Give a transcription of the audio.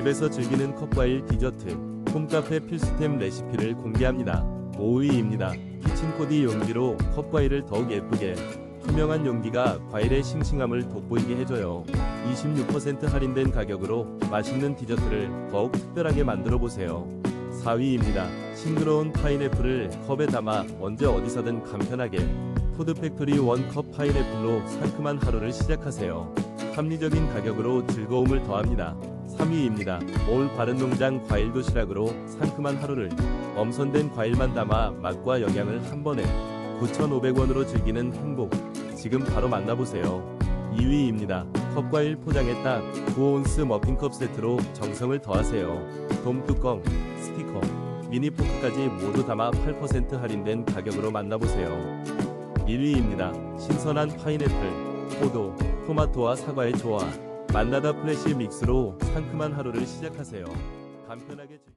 집에서 즐기는 컵과일 디저트, 홈카페 필수템 레시피를 공개합니다. 5위입니다. 키친코디 용기로 컵과일을 더욱 예쁘게 투명한 용기가 과일의 싱싱함을 돋보이게 해줘요. 26% 할인된 가격으로 맛있는 디저트를 더욱 특별하게 만들어 보세요. 4위입니다. 싱그러운 파인애플을 컵에 담아 언제 어디서든 간편하게 푸드팩토리 원컵 파인애플로 상큼한 하루를 시작하세요. 합리적인 가격으로 즐거움을 더합니다. 3위입니다. 올 바른농장 과일 도시락으로 상큼한 하루를 엄선된 과일만 담아 맛과 영양을 한 번에 9,500원으로 즐기는 행복. 지금 바로 만나보세요. 2위입니다. 컵과일 포장에 딱 9온스 머핀컵 세트로 정성을 더하세요. 돔 뚜껑, 스티커, 미니 포크까지 모두 담아 8% 할인된 가격으로 만나보세요. 1위입니다. 신선한 파인애플, 포도, 토마토와 사과의 조화. 만나다 플래시 믹스로 상큼한 하루를 시작하세요. 간편하게 즐...